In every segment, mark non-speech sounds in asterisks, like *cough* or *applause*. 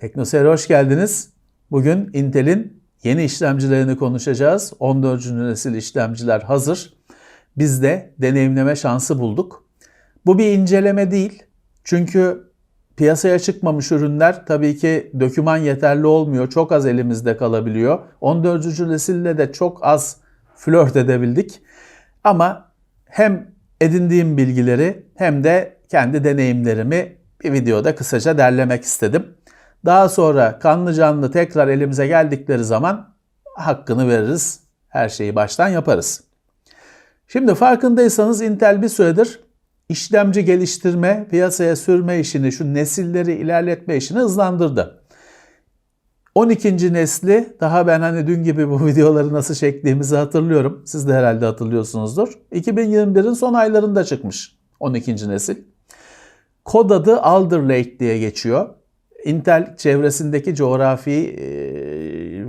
Teknoseyir'e hoş geldiniz. Bugün Intel'in yeni işlemcilerini konuşacağız. 14. nesil işlemciler hazır. Biz de deneyimleme şansı bulduk. Bu bir inceleme değil. Çünkü piyasaya çıkmamış ürünler tabii ki döküman yeterli olmuyor. Çok az elimizde kalabiliyor. 14. nesille de çok az flört edebildik. Ama hem edindiğim bilgileri hem de kendi deneyimlerimi bir videoda kısaca derlemek istedim. Daha sonra kanlı canlı tekrar elimize geldikleri zaman hakkını veririz. Her şeyi baştan yaparız. Şimdi farkındaysanız Intel bir süredir işlemci geliştirme, piyasaya sürme işini, şu nesilleri ilerletme işini hızlandırdı. 12. nesli daha ben hani dün gibi bu *laughs* videoları nasıl çektiğimizi hatırlıyorum. Siz de herhalde hatırlıyorsunuzdur. 2021'in son aylarında çıkmış 12. nesil. Kod adı Alder Lake diye geçiyor. Intel çevresindeki coğrafi e,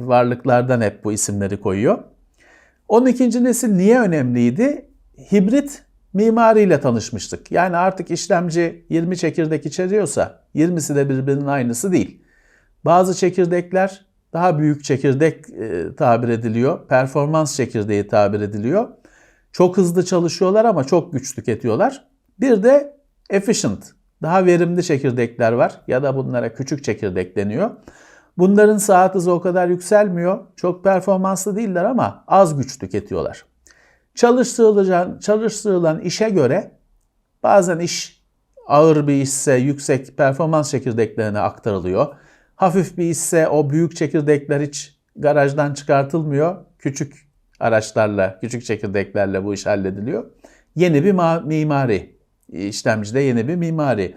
varlıklardan hep bu isimleri koyuyor. 12. nesil niye önemliydi? Hibrit mimariyle tanışmıştık. Yani artık işlemci 20 çekirdek içeriyorsa 20'si de birbirinin aynısı değil. Bazı çekirdekler daha büyük çekirdek e, tabir ediliyor. Performans çekirdeği tabir ediliyor. Çok hızlı çalışıyorlar ama çok güç tüketiyorlar. Bir de efficient, daha verimli çekirdekler var ya da bunlara küçük çekirdek deniyor. Bunların saat hızı o kadar yükselmiyor. Çok performanslı değiller ama az güç tüketiyorlar. Çalıştırılan, çalıştırılan işe göre bazen iş ağır bir işse yüksek performans çekirdeklerine aktarılıyor. Hafif bir işse o büyük çekirdekler hiç garajdan çıkartılmıyor. Küçük araçlarla, küçük çekirdeklerle bu iş hallediliyor. Yeni bir mimari, işlemcide yeni bir mimari.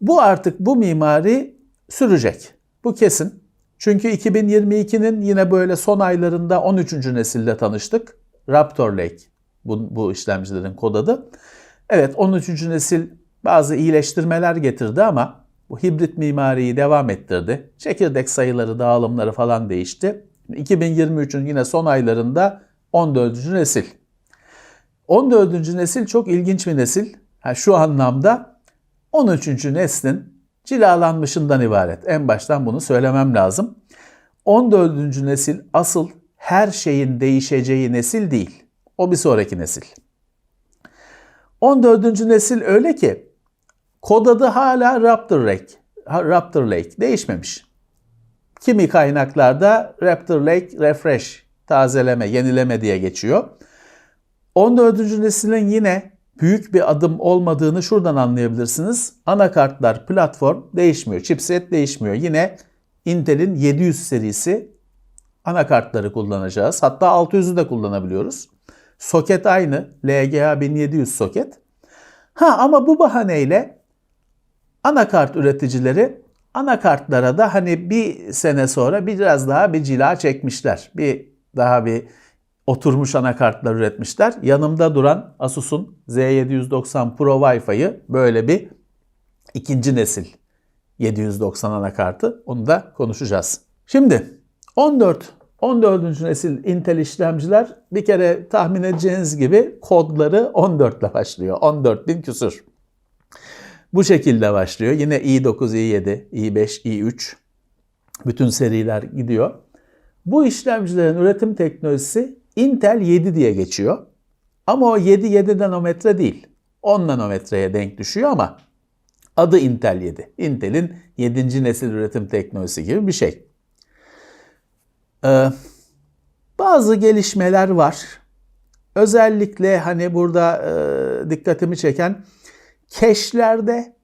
Bu artık bu mimari sürecek. Bu kesin. Çünkü 2022'nin yine böyle son aylarında 13. nesilde tanıştık. Raptor Lake bu, bu işlemcilerin kod adı. Evet 13. nesil bazı iyileştirmeler getirdi ama bu hibrit mimariyi devam ettirdi. Çekirdek sayıları, dağılımları falan değişti. 2023'ün yine son aylarında 14. nesil. 14. nesil çok ilginç bir nesil. Ha, şu anlamda 13. neslin cilalanmışından ibaret. En baştan bunu söylemem lazım. 14. nesil asıl her şeyin değişeceği nesil değil. O bir sonraki nesil. 14. nesil öyle ki kod adı hala Raptor Lake. Raptor Lake değişmemiş. Kimi kaynaklarda Raptor Lake Refresh, tazeleme, yenileme diye geçiyor. 14. neslin yine büyük bir adım olmadığını şuradan anlayabilirsiniz. Anakartlar, platform değişmiyor. Chipset değişmiyor. Yine Intel'in 700 serisi anakartları kullanacağız. Hatta 600'ü de kullanabiliyoruz. Soket aynı. LGA 1700 soket. Ha ama bu bahaneyle anakart üreticileri anakartlara da hani bir sene sonra biraz daha bir cila çekmişler. Bir daha bir oturmuş anakartlar üretmişler. Yanımda duran Asus'un Z790 Pro Wi-Fi'yi böyle bir ikinci nesil 790 anakartı. Onu da konuşacağız. Şimdi 14 14. nesil Intel işlemciler bir kere tahmin edeceğiniz gibi kodları 14 ile başlıyor. 14 bin küsur. Bu şekilde başlıyor. Yine i9, i7, i5, i3 bütün seriler gidiyor. Bu işlemcilerin üretim teknolojisi Intel 7 diye geçiyor. Ama o 7 7 nanometre değil. 10 nanometreye denk düşüyor ama adı Intel 7. Intel'in 7. nesil üretim teknolojisi gibi bir şey. Ee, bazı gelişmeler var. Özellikle hani burada e, dikkatimi çeken keşlerde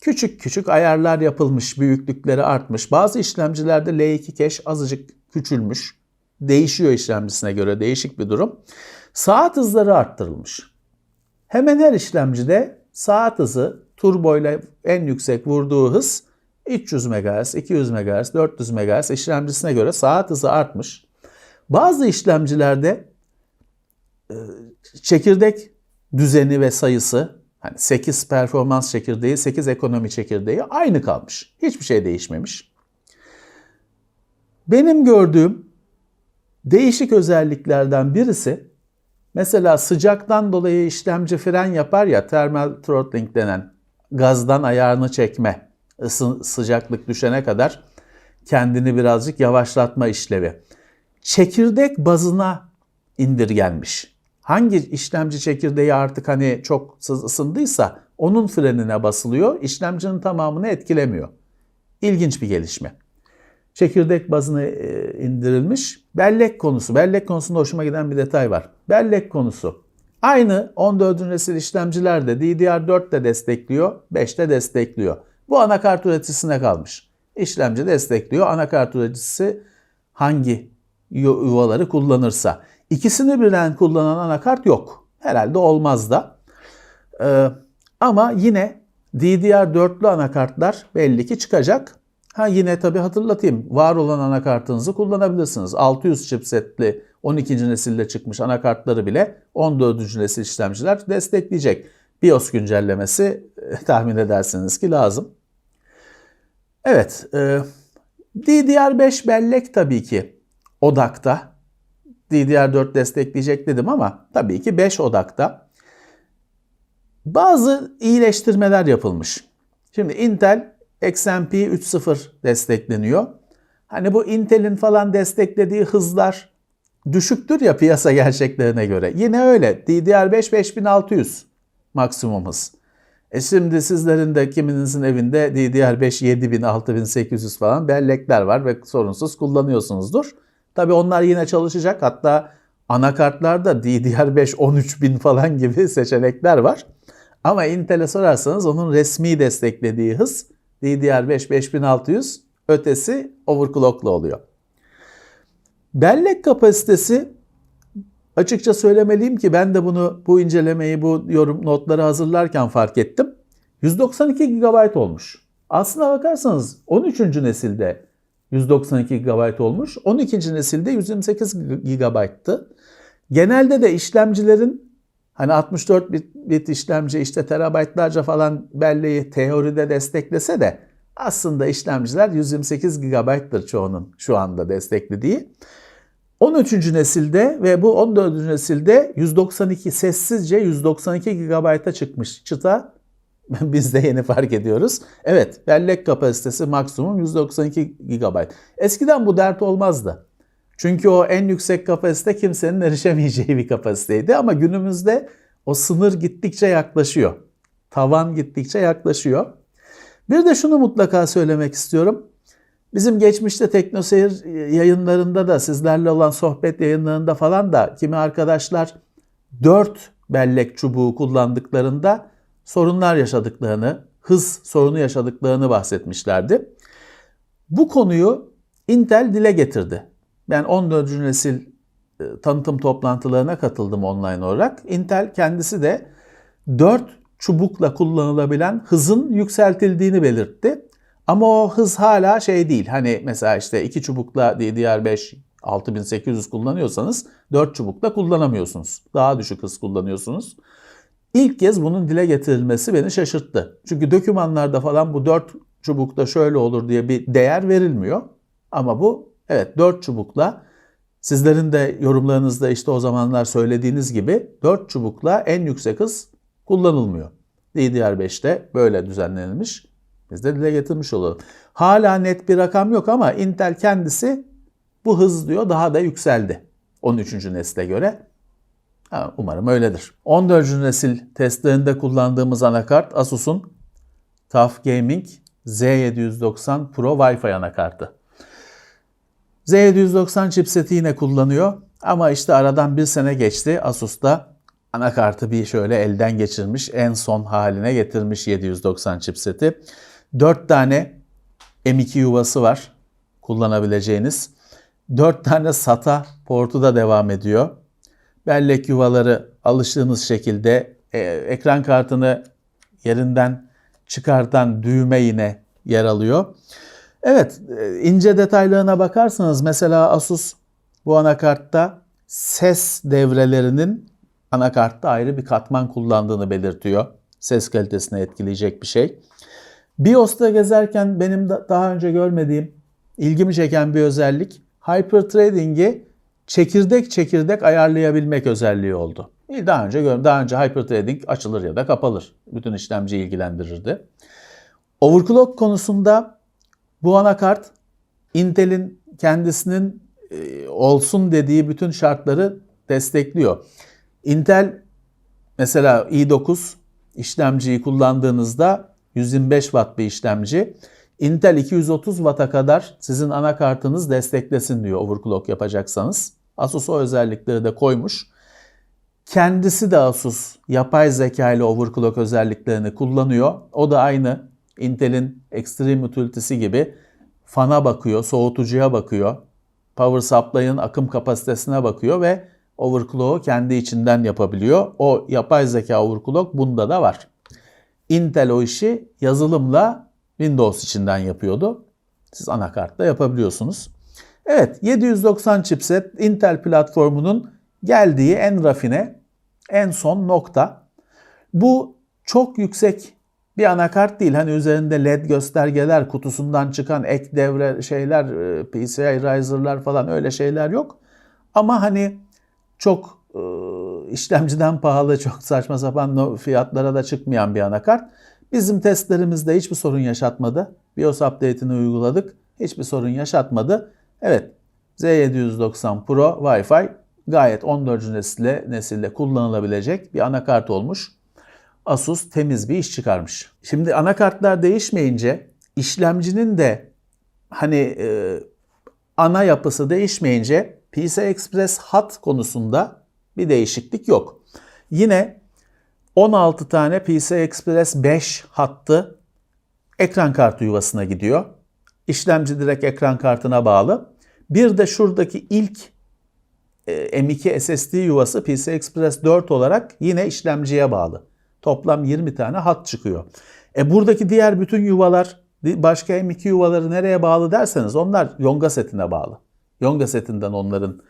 küçük küçük ayarlar yapılmış, büyüklükleri artmış. Bazı işlemcilerde L2 keş azıcık küçülmüş. Değişiyor işlemcisine göre değişik bir durum. Saat hızları arttırılmış. Hemen her işlemcide saat hızı turbo ile en yüksek vurduğu hız 300 MHz, 200 MHz, 400 MHz işlemcisine göre saat hızı artmış. Bazı işlemcilerde e, çekirdek düzeni ve sayısı hani 8 performans çekirdeği, 8 ekonomi çekirdeği aynı kalmış. Hiçbir şey değişmemiş. Benim gördüğüm değişik özelliklerden birisi mesela sıcaktan dolayı işlemci fren yapar ya thermal throttling denen gazdan ayarını çekme ısı, sıcaklık düşene kadar kendini birazcık yavaşlatma işlevi. Çekirdek bazına indirgenmiş. Hangi işlemci çekirdeği artık hani çok ısındıysa onun frenine basılıyor. İşlemcinin tamamını etkilemiyor. İlginç bir gelişme. Çekirdek bazına e, indirilmiş. Bellek konusu. Bellek konusunda hoşuma giden bir detay var. Bellek konusu. Aynı 14. nesil işlemciler de DDR4 de destekliyor, 5 de destekliyor. Bu anakart üreticisine kalmış. İşlemci destekliyor, anakart üreticisi hangi yuvaları kullanırsa. İkisini birden kullanan anakart yok. Herhalde olmaz da. Ee, ama yine DDR4'lü anakartlar belli ki çıkacak. Ha yine tabii hatırlatayım. Var olan anakartınızı kullanabilirsiniz. 600 chipsetli 12. nesilde çıkmış anakartları bile 14. nesil işlemciler destekleyecek. BIOS güncellemesi tahmin edersiniz ki lazım. Evet, e, DDR5 bellek tabii ki odakta. DDR4 destekleyecek dedim ama tabii ki 5 odakta. Bazı iyileştirmeler yapılmış. Şimdi Intel XMP 3.0 destekleniyor. Hani bu Intel'in falan desteklediği hızlar düşüktür ya piyasa *laughs* gerçeklerine göre. Yine öyle. DDR5 5600 maksimum hız. E şimdi sizlerin de kiminizin evinde DDR5 7000, 6800 falan bellekler var ve sorunsuz kullanıyorsunuzdur. Tabi onlar yine çalışacak. Hatta anakartlarda DDR5 13000 falan gibi seçenekler var. Ama Intel'e sorarsanız onun resmi desteklediği hız DDR5 5600 ötesi overclocklu oluyor. Bellek kapasitesi açıkça söylemeliyim ki ben de bunu bu incelemeyi bu yorum notları hazırlarken fark ettim. 192 GB olmuş. Aslına bakarsanız 13. nesilde 192 GB olmuş. 12. nesilde 128 GB'tı. Genelde de işlemcilerin hani 64 bit, bit işlemci işte terabaytlarca falan belleği teoride desteklese de aslında işlemciler 128 GB'tır çoğunun şu anda desteklediği. 13. nesilde ve bu 14. nesilde 192 sessizce 192 GB'a çıkmış çıta *laughs* biz de yeni fark ediyoruz. Evet bellek kapasitesi maksimum 192 GB. Eskiden bu dert olmazdı. Çünkü o en yüksek kapasite kimsenin erişemeyeceği bir kapasiteydi ama günümüzde o sınır gittikçe yaklaşıyor. Tavan gittikçe yaklaşıyor. Bir de şunu mutlaka söylemek istiyorum. Bizim geçmişte Teknoseyir yayınlarında da sizlerle olan sohbet yayınlarında falan da kimi arkadaşlar 4 bellek çubuğu kullandıklarında sorunlar yaşadıklarını, hız sorunu yaşadıklarını bahsetmişlerdi. Bu konuyu Intel dile getirdi. Ben 14. nesil tanıtım toplantılarına katıldım online olarak. Intel kendisi de 4 çubukla kullanılabilen hızın yükseltildiğini belirtti. Ama o hız hala şey değil. Hani mesela işte 2 çubukla DDR5 6800 kullanıyorsanız 4 çubukla kullanamıyorsunuz. Daha düşük hız kullanıyorsunuz. İlk kez bunun dile getirilmesi beni şaşırttı. Çünkü dokümanlarda falan bu 4 çubukta şöyle olur diye bir değer verilmiyor. Ama bu evet 4 çubukla sizlerin de yorumlarınızda işte o zamanlar söylediğiniz gibi 4 çubukla en yüksek hız kullanılmıyor. DDR5'te böyle düzenlenilmiş. Biz de dile getirmiş olalım. Hala net bir rakam yok ama Intel kendisi bu hız diyor daha da yükseldi 13. nesle göre. Ha, umarım öyledir. 14. nesil testlerinde kullandığımız anakart Asus'un TUF Gaming Z790 Pro Wi-Fi anakartı. Z790 chipseti yine kullanıyor ama işte aradan bir sene geçti. Asus da anakartı bir şöyle elden geçirmiş, en son haline getirmiş 790 chipseti. 4 tane M2 yuvası var kullanabileceğiniz. 4 tane SATA portu da devam ediyor. Bellek yuvaları alıştığınız şekilde e, ekran kartını yerinden çıkartan düğme yine yer alıyor. Evet e, ince detaylarına bakarsanız mesela Asus bu anakartta ses devrelerinin anakartta ayrı bir katman kullandığını belirtiyor. Ses kalitesini etkileyecek bir şey. BIOS'ta gezerken benim daha önce görmediğim, ilgimi çeken bir özellik hyperthreading'i çekirdek çekirdek ayarlayabilmek özelliği oldu. Daha önce daha önce hyperthreading açılır ya da kapalır. Bütün işlemciyi ilgilendirirdi. Overclock konusunda bu anakart Intel'in kendisinin e, olsun dediği bütün şartları destekliyor. Intel mesela i9 işlemciyi kullandığınızda 125 watt bir işlemci. Intel 230 Watt'a kadar sizin anakartınız desteklesin diyor overclock yapacaksanız. Asus o özellikleri de koymuş. Kendisi de Asus yapay zeka ile overclock özelliklerini kullanıyor. O da aynı Intel'in Extreme Utility'si gibi fana bakıyor, soğutucuya bakıyor, power supply'ın akım kapasitesine bakıyor ve overclock'u kendi içinden yapabiliyor. O yapay zeka overclock bunda da var. Intel o işi yazılımla Windows içinden yapıyordu. Siz anakartla yapabiliyorsunuz. Evet 790 chipset Intel platformunun geldiği en rafine, en son nokta. Bu çok yüksek bir anakart değil. Hani üzerinde led göstergeler, kutusundan çıkan ek devre şeyler, e, PCI riser'lar falan öyle şeyler yok. Ama hani çok e, işlemciden pahalı, çok saçma sapan fiyatlara da çıkmayan bir anakart. Bizim testlerimizde hiçbir sorun yaşatmadı. BIOS update'ini uyguladık. Hiçbir sorun yaşatmadı. Evet Z790 Pro Wi-Fi gayet 14. nesille, nesilde kullanılabilecek bir anakart olmuş. Asus temiz bir iş çıkarmış. Şimdi anakartlar değişmeyince işlemcinin de hani e, ana yapısı değişmeyince PCI Express hat konusunda bir değişiklik yok. Yine 16 tane PCI Express 5 hattı ekran kartı yuvasına gidiyor. İşlemci direkt ekran kartına bağlı. Bir de şuradaki ilk e, M2 SSD yuvası PCI Express 4 olarak yine işlemciye bağlı. Toplam 20 tane hat çıkıyor. E buradaki diğer bütün yuvalar başka M2 yuvaları nereye bağlı derseniz onlar Yonga setine bağlı. Yonga setinden onların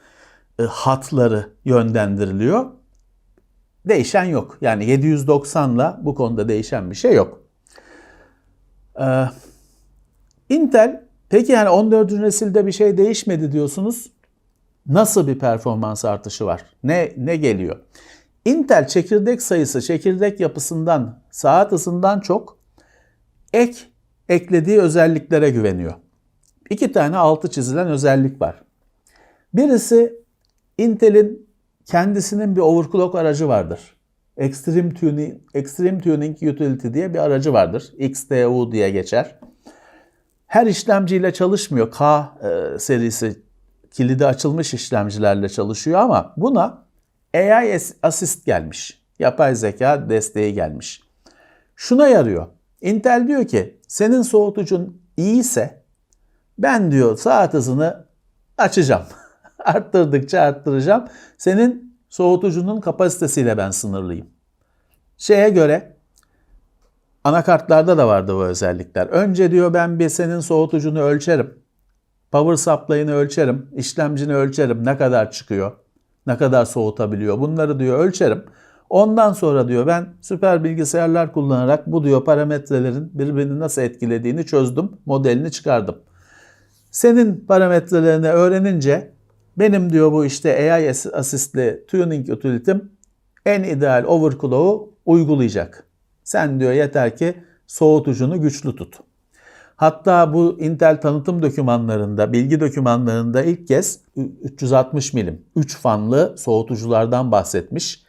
e, hatları yönlendiriliyor. Değişen yok. Yani 790 ile bu konuda değişen bir şey yok. Ee, Intel peki yani 14. nesilde bir şey değişmedi diyorsunuz. Nasıl bir performans artışı var? Ne ne geliyor? Intel çekirdek sayısı, çekirdek yapısından, saat hızından çok ek eklediği özelliklere güveniyor. İki tane altı çizilen özellik var. Birisi Intel'in kendisinin bir overclock aracı vardır. Extreme Tuning, Extreme Tuning Utility diye bir aracı vardır. XTU diye geçer. Her işlemciyle çalışmıyor. K e, serisi kilidi açılmış işlemcilerle çalışıyor ama buna AI Assist gelmiş. Yapay zeka desteği gelmiş. Şuna yarıyor. Intel diyor ki senin soğutucun iyiyse ben diyor saat hızını açacağım. *laughs* Arttırdıkça arttıracağım. Senin soğutucunun kapasitesiyle ben sınırlıyım. Şeye göre anakartlarda da vardı bu özellikler. Önce diyor ben bir senin soğutucunu ölçerim. Power supply'ını ölçerim. işlemcini ölçerim. Ne kadar çıkıyor. Ne kadar soğutabiliyor. Bunları diyor ölçerim. Ondan sonra diyor ben süper bilgisayarlar kullanarak bu diyor parametrelerin birbirini nasıl etkilediğini çözdüm. Modelini çıkardım. Senin parametrelerini öğrenince benim diyor bu işte AI asistli tuning utility'm en ideal overclock'u uygulayacak. Sen diyor yeter ki soğutucunu güçlü tut. Hatta bu Intel tanıtım dokümanlarında, bilgi dokümanlarında ilk kez 360 milim 3 fanlı soğutuculardan bahsetmiş.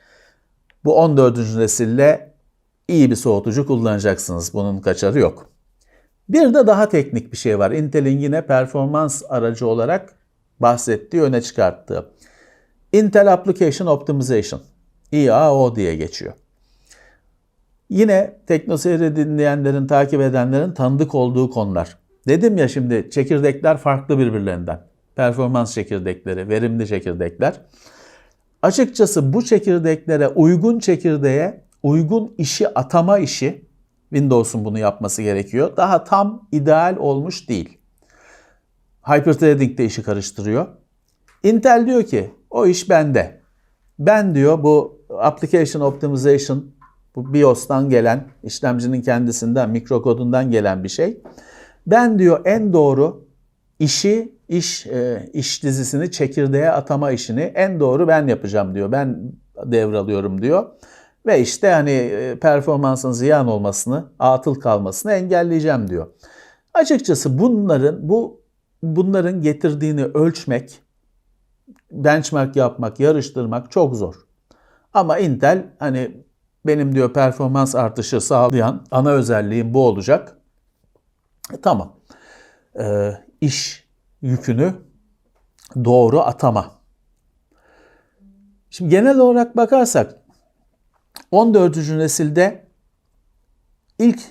Bu 14. nesille iyi bir soğutucu kullanacaksınız. Bunun kaçarı yok. Bir de daha teknik bir şey var. Intel'in yine performans aracı olarak bahsettiği, öne çıkarttığı. Intel Application Optimization, IAO diye geçiyor. Yine teknoseyri dinleyenlerin, takip edenlerin tanıdık olduğu konular. Dedim ya şimdi çekirdekler farklı birbirlerinden. Performans çekirdekleri, verimli çekirdekler. Açıkçası bu çekirdeklere uygun çekirdeğe uygun işi atama işi Windows'un bunu yapması gerekiyor. Daha tam ideal olmuş değil. Hyperthreading de işi karıştırıyor. Intel diyor ki o iş bende. Ben diyor bu application optimization bu BIOS'tan gelen, işlemcinin kendisinden, mikrokodundan gelen bir şey. Ben diyor en doğru işi, iş e, iş dizisini çekirdeğe atama işini en doğru ben yapacağım diyor. Ben devralıyorum diyor. Ve işte hani e, performansın ziyan olmasını, atıl kalmasını engelleyeceğim diyor. Açıkçası bunların bu bunların getirdiğini ölçmek, benchmark yapmak, yarıştırmak çok zor. Ama Intel hani benim diyor performans artışı sağlayan ana özelliğim bu olacak. E, tamam. E, iş yükünü doğru atama. Şimdi genel olarak bakarsak 14. nesilde ilk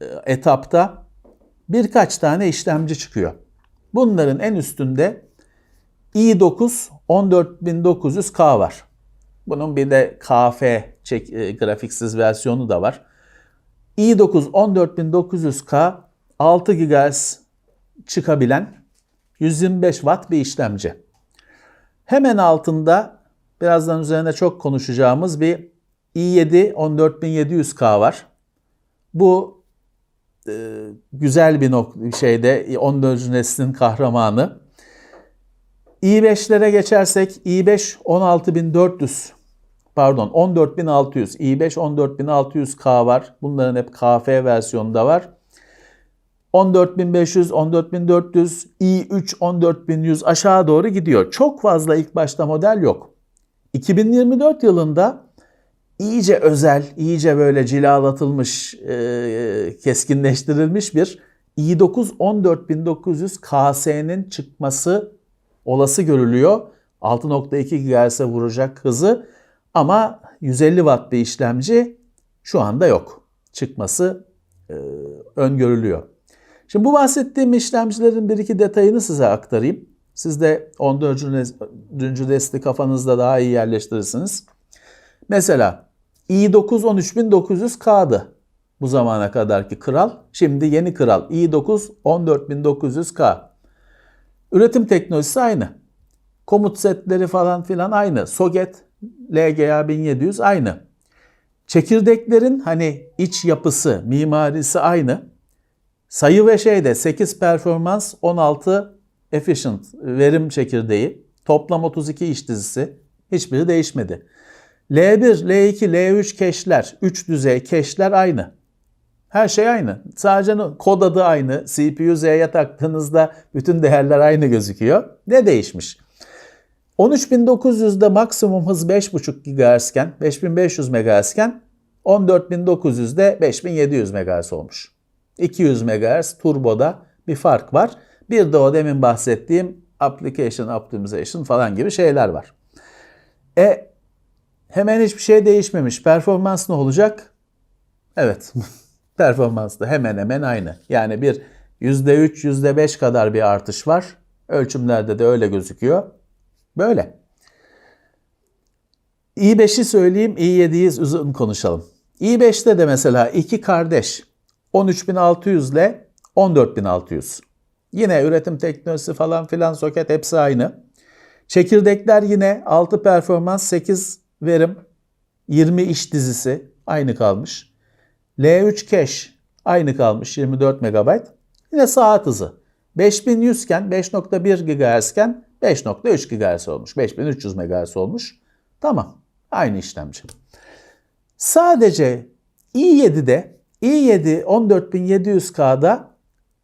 e, etapta birkaç tane işlemci çıkıyor. Bunların en üstünde i9 14900K var. Bunun bir de KF çek, e, grafiksiz versiyonu da var. i9 14900K 6 GHz çıkabilen 125 Watt bir işlemci. Hemen altında birazdan üzerine çok konuşacağımız bir i7 14700K var. Bu e, güzel bir nok- şeyde 14. neslin kahramanı. i5'lere geçersek i5 16400 pardon 14600 i5 14600K var. Bunların hep KF versiyonunda var. 14500, 14400, i3 14100 aşağı doğru gidiyor. Çok fazla ilk başta model yok. 2024 yılında iyice özel, iyice böyle cilalatılmış, e, keskinleştirilmiş bir i9 14900 KS'nin çıkması olası görülüyor. 6.2 GHz'e vuracak hızı ama 150 Watt bir işlemci şu anda yok. Çıkması e, öngörülüyor. Şimdi bu bahsettiğim işlemcilerin bir iki detayını size aktarayım. Siz de 14. nesli kafanızda daha iyi yerleştirirsiniz. Mesela i9 13900K'dı bu zamana kadarki kral. Şimdi yeni kral i9 14900K. Üretim teknolojisi aynı. Komut setleri falan filan aynı. Soget LGA 1700 aynı. Çekirdeklerin hani iç yapısı, mimarisi aynı. Sayı ve şeyde 8 performans, 16 efficient verim çekirdeği, toplam 32 iş dizisi hiçbiri değişmedi. L1, L2, L3 keşler, 3 düzey keşler aynı. Her şey aynı. Sadece kod adı aynı. CPU Z'ye taktığınızda bütün değerler aynı gözüküyor. Ne değişmiş? 13900'de maksimum hız 5.5 GHz iken, 5500 MHz iken 14900'de 5700 MHz olmuş. 200 MHz turboda bir fark var. Bir de o demin bahsettiğim application optimization falan gibi şeyler var. E hemen hiçbir şey değişmemiş. Performans ne olacak? Evet. *laughs* Performans da hemen hemen aynı. Yani bir %3, %5 kadar bir artış var. Ölçümlerde de öyle gözüküyor. Böyle. i5'i söyleyeyim, i7'yi uzun konuşalım. i5'te de mesela iki kardeş 13600 ile 14600. Yine üretim teknolojisi falan filan soket hepsi aynı. Çekirdekler yine 6 performans 8 verim 20 iş dizisi aynı kalmış. L3 cache aynı kalmış 24 MB. Yine saat hızı. 5100 iken 5.1 GHz iken 5.3 GHz olmuş. 5300 MHz olmuş. Tamam. Aynı işlemci. Sadece i7'de i7 14700K'da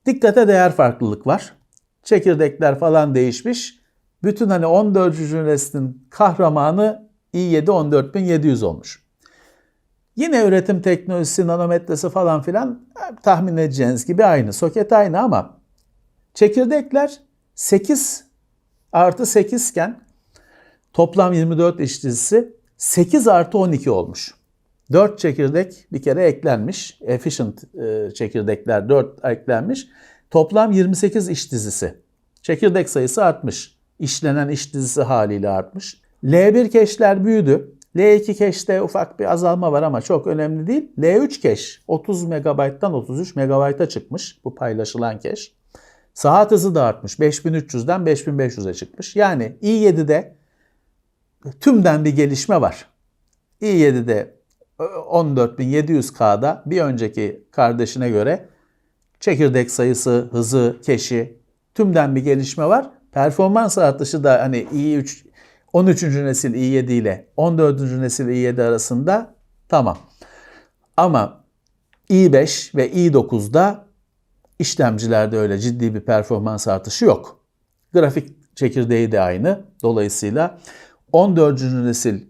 dikkate değer farklılık var. Çekirdekler falan değişmiş. Bütün hani 14. neslin kahramanı i7 14700 olmuş. Yine üretim teknolojisi, nanometresi falan filan tahmin edeceğiniz gibi aynı. Soket aynı ama çekirdekler 8 artı 8 iken toplam 24 iş dizisi 8 artı 12 olmuş. 4 çekirdek bir kere eklenmiş. Efficient e, çekirdekler 4 eklenmiş. Toplam 28 iş dizisi. Çekirdek sayısı artmış. İşlenen iş dizisi haliyle artmış. L1 keşler büyüdü. L2 keşte ufak bir azalma var ama çok önemli değil. L3 keş 30 MB'dan 33 MB'a çıkmış bu paylaşılan keş. Saat hızı da artmış. 5300'den 5500'e çıkmış. Yani i7'de tümden bir gelişme var. i7'de 14700K'da bir önceki kardeşine göre çekirdek sayısı, hızı, keşi tümden bir gelişme var. Performans artışı da hani i3 13. nesil i7 ile 14. nesil i7 arasında tamam. Ama i5 ve i9'da işlemcilerde öyle ciddi bir performans artışı yok. Grafik çekirdeği de aynı. Dolayısıyla 14. nesil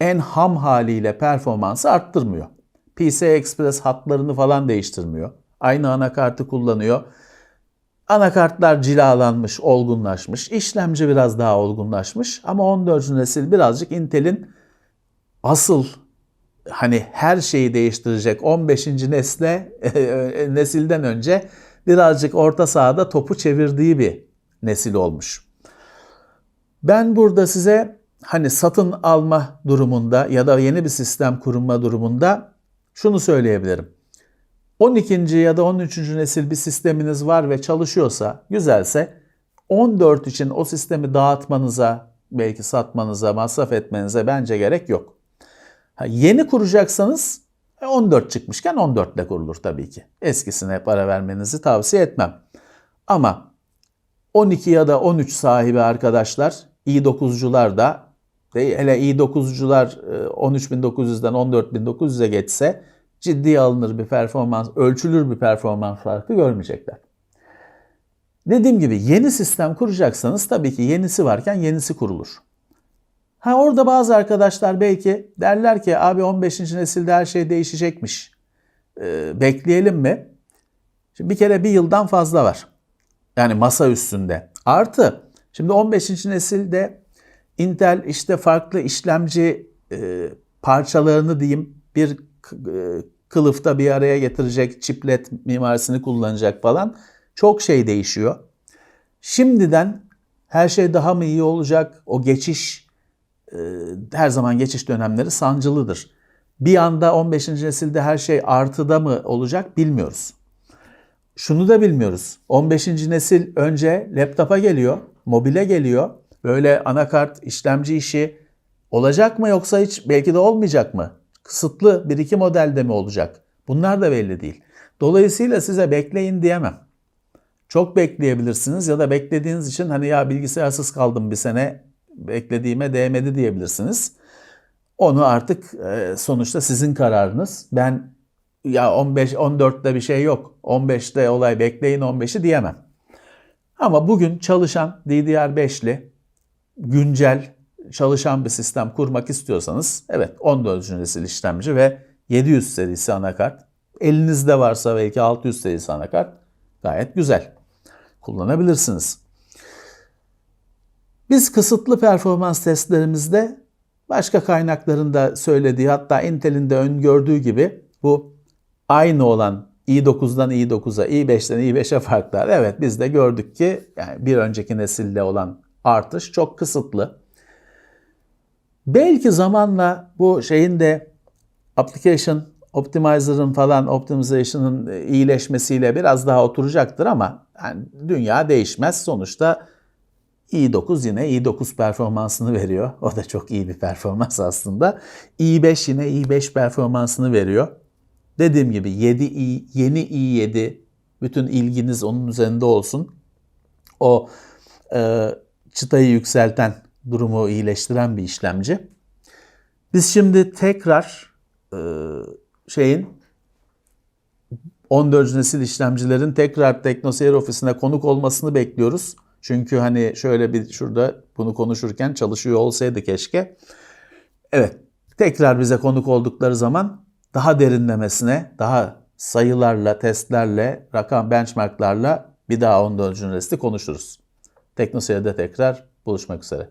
en ham haliyle performansı arttırmıyor. PCI Express hatlarını falan değiştirmiyor. Aynı anakartı kullanıyor. Anakartlar cilalanmış, olgunlaşmış. İşlemci biraz daha olgunlaşmış. Ama 14. nesil birazcık Intel'in asıl hani her şeyi değiştirecek 15. nesle nesilden önce birazcık orta sahada topu çevirdiği bir nesil olmuş. Ben burada size hani satın alma durumunda ya da yeni bir sistem kurulma durumunda şunu söyleyebilirim. 12. ya da 13. nesil bir sisteminiz var ve çalışıyorsa, güzelse 14 için o sistemi dağıtmanıza, belki satmanıza, masraf etmenize bence gerek yok. Ha, yeni kuracaksanız 14 çıkmışken 14 ile kurulur tabii ki. Eskisine para vermenizi tavsiye etmem. Ama 12 ya da 13 sahibi arkadaşlar, i9'cular da hele i9'cular 13.900'den 14.900'e geçse ciddiye alınır bir performans, ölçülür bir performans farkı görmeyecekler. Dediğim gibi yeni sistem kuracaksanız tabii ki yenisi varken yenisi kurulur. Ha orada bazı arkadaşlar belki derler ki abi 15. nesilde her şey değişecekmiş. Ee, bekleyelim mi? Şimdi bir kere bir yıldan fazla var. Yani masa üstünde. Artı şimdi 15. nesilde Intel işte farklı işlemci e, parçalarını diyeyim bir e, kılıfta bir araya getirecek, chiplet mimarisini kullanacak falan. Çok şey değişiyor. Şimdiden her şey daha mı iyi olacak? O geçiş her zaman geçiş dönemleri sancılıdır. Bir anda 15. nesilde her şey artıda mı olacak bilmiyoruz. Şunu da bilmiyoruz. 15. nesil önce laptopa geliyor, mobile geliyor. Böyle anakart, işlemci işi olacak mı yoksa hiç belki de olmayacak mı? Kısıtlı bir iki modelde mi olacak? Bunlar da belli değil. Dolayısıyla size bekleyin diyemem. Çok bekleyebilirsiniz ya da beklediğiniz için hani ya bilgisayarsız kaldım bir sene beklediğime değmedi diyebilirsiniz. Onu artık e, sonuçta sizin kararınız. Ben ya 15 14'te bir şey yok. 15'te olay bekleyin 15'i diyemem. Ama bugün çalışan DDR5'li güncel çalışan bir sistem kurmak istiyorsanız evet 14. nesil işlemci ve 700 serisi anakart. Elinizde varsa belki 600 serisi anakart gayet güzel. Kullanabilirsiniz. Biz kısıtlı performans testlerimizde başka kaynakların da söylediği hatta Intel'in de öngördüğü gibi bu aynı olan i9'dan i9'a, i5'ten i5'e farklar. Evet biz de gördük ki yani bir önceki nesilde olan artış çok kısıtlı. Belki zamanla bu şeyin de application optimizer'ın falan optimization'ın iyileşmesiyle biraz daha oturacaktır ama yani dünya değişmez. Sonuçta i9 yine i9 performansını veriyor. O da çok iyi bir performans aslında. i5 yine i5 performansını veriyor. Dediğim gibi 7i, yeni i7 bütün ilginiz onun üzerinde olsun. O e, çıtayı yükselten, durumu iyileştiren bir işlemci. Biz şimdi tekrar e, şeyin 14. nesil işlemcilerin tekrar TeknoSeyir ofisine konuk olmasını bekliyoruz. Çünkü hani şöyle bir şurada bunu konuşurken çalışıyor olsaydı keşke. Evet, tekrar bize konuk oldukları zaman daha derinlemesine, daha sayılarla, testlerle, rakam benchmarklarla bir daha 14. nesli konuşuruz. TeknoSeyir'de tekrar buluşmak üzere.